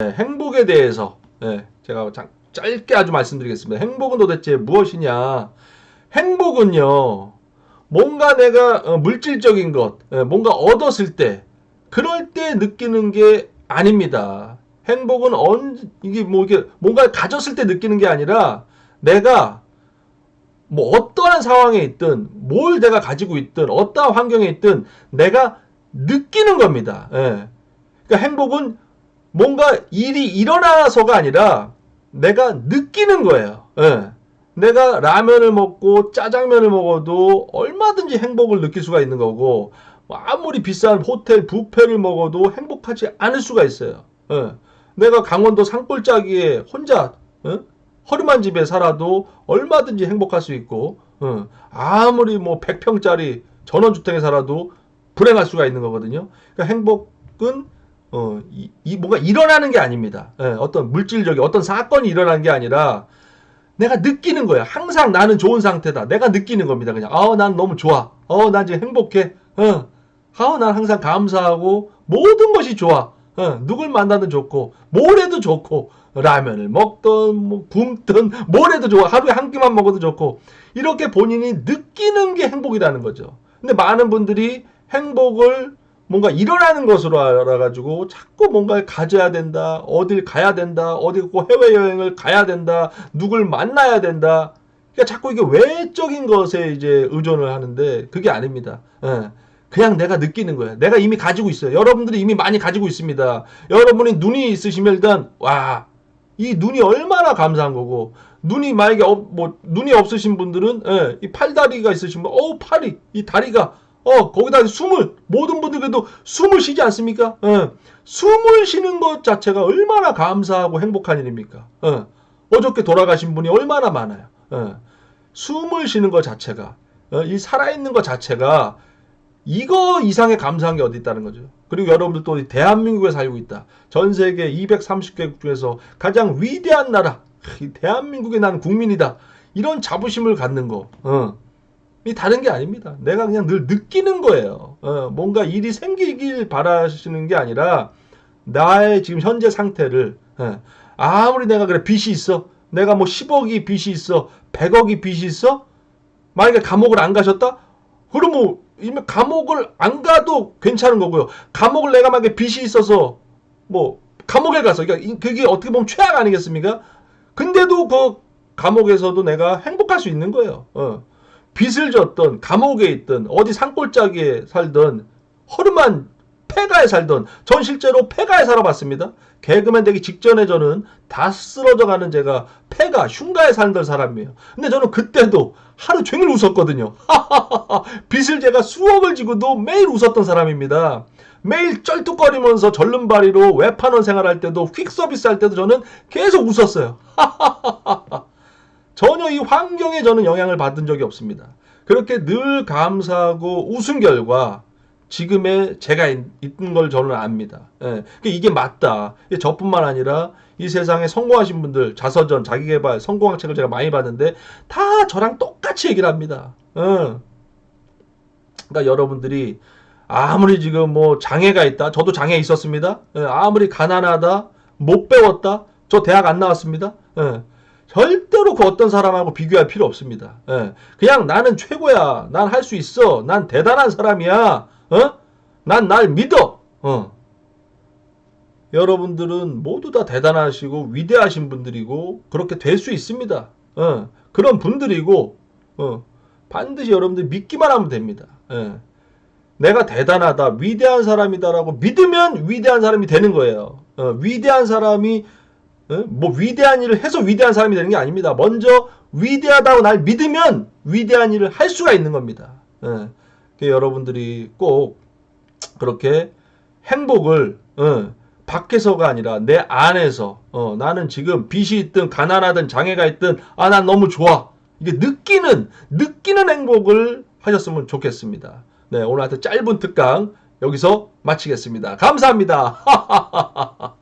네, 행복에 대해서 네, 제가 장- 짧게 아주 말씀드리겠습니다. 행복은 도대체 무엇이냐? 행복은요, 뭔가 내가 어, 물질적인 것, 예, 뭔가 얻었을 때, 그럴 때 느끼는 게 아닙니다. 행복은 언, 이게 뭐, 이게 뭔가 가졌을 때 느끼는 게 아니라, 내가 뭐 어떠한 상황에 있든, 뭘 내가 가지고 있든, 어떠한 환경에 있든, 내가 느끼는 겁니다. 예. 그러니까 행복은 뭔가 일이 일어나서가 아니라 내가 느끼는 거예요. 예. 내가 라면을 먹고 짜장면을 먹어도 얼마든지 행복을 느낄 수가 있는 거고 뭐 아무리 비싼 호텔 뷔페를 먹어도 행복하지 않을 수가 있어요. 예. 내가 강원도 산골짜기에 혼자 어? 허름한 집에 살아도 얼마든지 행복할 수 있고 어. 아무리 뭐 100평짜리 전원주택에 살아도 불행할 수가 있는 거거든요. 그러니까 행복은 어, 이, 이 뭔가 일어나는 게 아닙니다. 예, 어떤 물질적인 어떤 사건이 일어나는 게 아니라 내가 느끼는 거야. 항상 나는 좋은 상태다. 내가 느끼는 겁니다. 그냥 아, 난 너무 좋아. 어, 난 지금 행복해. 어. 아, 난 항상 감사하고 모든 것이 좋아. 어, 누굴 만나든 좋고 뭘 해도 좋고 라면을 먹든 뭐 굶든 뭘 해도 좋아. 하루에 한 끼만 먹어도 좋고 이렇게 본인이 느끼는 게 행복이라는 거죠. 근데 많은 분들이 행복을 뭔가 일어나는 것으로 알아가지고 자꾸 뭔가를 가져야 된다, 어딜 가야 된다, 어디 꼭 해외여행을 가야 된다, 누굴 만나야 된다. 그러니까 자꾸 이게 외적인 것에 이제 의존을 하는데 그게 아닙니다. 예. 그냥 내가 느끼는 거예요. 내가 이미 가지고 있어요. 여러분들이 이미 많이 가지고 있습니다. 여러분이 눈이 있으시면 일단 와, 이 눈이 얼마나 감사한 거고 눈이 만약에 없, 뭐 눈이 없으신 분들은 예, 이 팔다리가 있으신 분, 어 팔이 이 다리가 어 거기다 숨을 모든 분들 그래도 숨을 쉬지 않습니까? 예, 숨을 쉬는 것 자체가 얼마나 감사하고 행복한 일입니까? 예, 어저께 돌아가신 분이 얼마나 많아요. 예, 숨을 쉬는 것 자체가 어, 이 살아있는 것 자체가 이거 이상의 감사한 게 어디 있다는 거죠. 그리고 여러분들 또 대한민국에 살고 있다. 전 세계 230개국 중에서 가장 위대한 나라. 이 대한민국에 나는 국민이다. 이런 자부심을 갖는 거. 어. 이 다른 게 아닙니다. 내가 그냥 늘 느끼는 거예요. 어, 뭔가 일이 생기길 바라시는 게 아니라 나의 지금 현재 상태를 예. 아무리 내가 그래 빚이 있어. 내가 뭐 10억이 빚이 있어. 100억이 빚이 있어. 만약에 감옥을 안 가셨다? 그럼 뭐 이미 감옥을 안 가도 괜찮은 거고요. 감옥을 내가 만약에 빚이 있어서 뭐 감옥에 가서 그러니까 이- 그게 어떻게 보면 최악 아니겠습니까? 근데도 그 감옥에서도 내가 행복할 수 있는 거예요. 어. 빚을 졌던 감옥에 있던 어디 산골짜기에 살던 허름한 폐가에 살던 전 실제로 폐가에 살아봤습니다. 개그맨 되기 직전에 저는 다 쓰러져 가는 제가 폐가 흉가에 살던 사람이에요. 근데 저는 그때도 하루 종일 웃었거든요. 빚을 제가 수억을 지고도 매일 웃었던 사람입니다. 매일 쩔뚝거리면서 절름발이로 외판원 생활할 때도 퀵 서비스 할 때도 저는 계속 웃었어요. 전혀 이 환경에 저는 영향을 받은 적이 없습니다. 그렇게 늘 감사하고 웃은 결과 지금의 제가 있- 있는 걸 저는 압니다. 예. 그러니까 이게 맞다. 저뿐만 아니라 이 세상에 성공하신 분들, 자서전, 자기개발, 성공학 책을 제가 많이 봤는데 다 저랑 똑같이 얘기를 합니다. 예. 그러니까 여러분들이 아무리 지금 뭐 장애가 있다. 저도 장애 있었습니다. 예, 아무리 가난하다. 못 배웠다. 저 대학 안 나왔습니다. 예, 절대로 그 어떤 사람하고 비교할 필요 없습니다. 예, 그냥 나는 최고야. 난 할 수 있어. 난 대단한 사람이야. 어? 난 날 믿어. 어. 여러분들은 모두 다 대단하시고 위대하신 분들이고 그렇게 될 수 있습니다. 어, 그런 분들이고 어, 반드시 여러분들 믿기만 하면 됩니다. 예. 내가 대단하다, 위대한 사람이다라고 믿으면 위대한 사람이 되는 거예요. 어, 위대한 사람이 어? 뭐 위대한 일을 해서 위대한 사람이 되는 게 아닙니다. 먼저 위대하다고 날 믿으면 위대한 일을 할 수가 있는 겁니다. 여러분들이 꼭 그렇게 행복을 어, 밖에서가 아니라 내 안에서 어, 나는 지금 빚이 있든 가난하든 장애가 있든 아 난 너무 좋아 이게 느끼는 느끼는 행복을 하셨으면 좋겠습니다. 네 오늘 하여튼 짧은 특강 여기서 마치겠습니다. 감사합니다.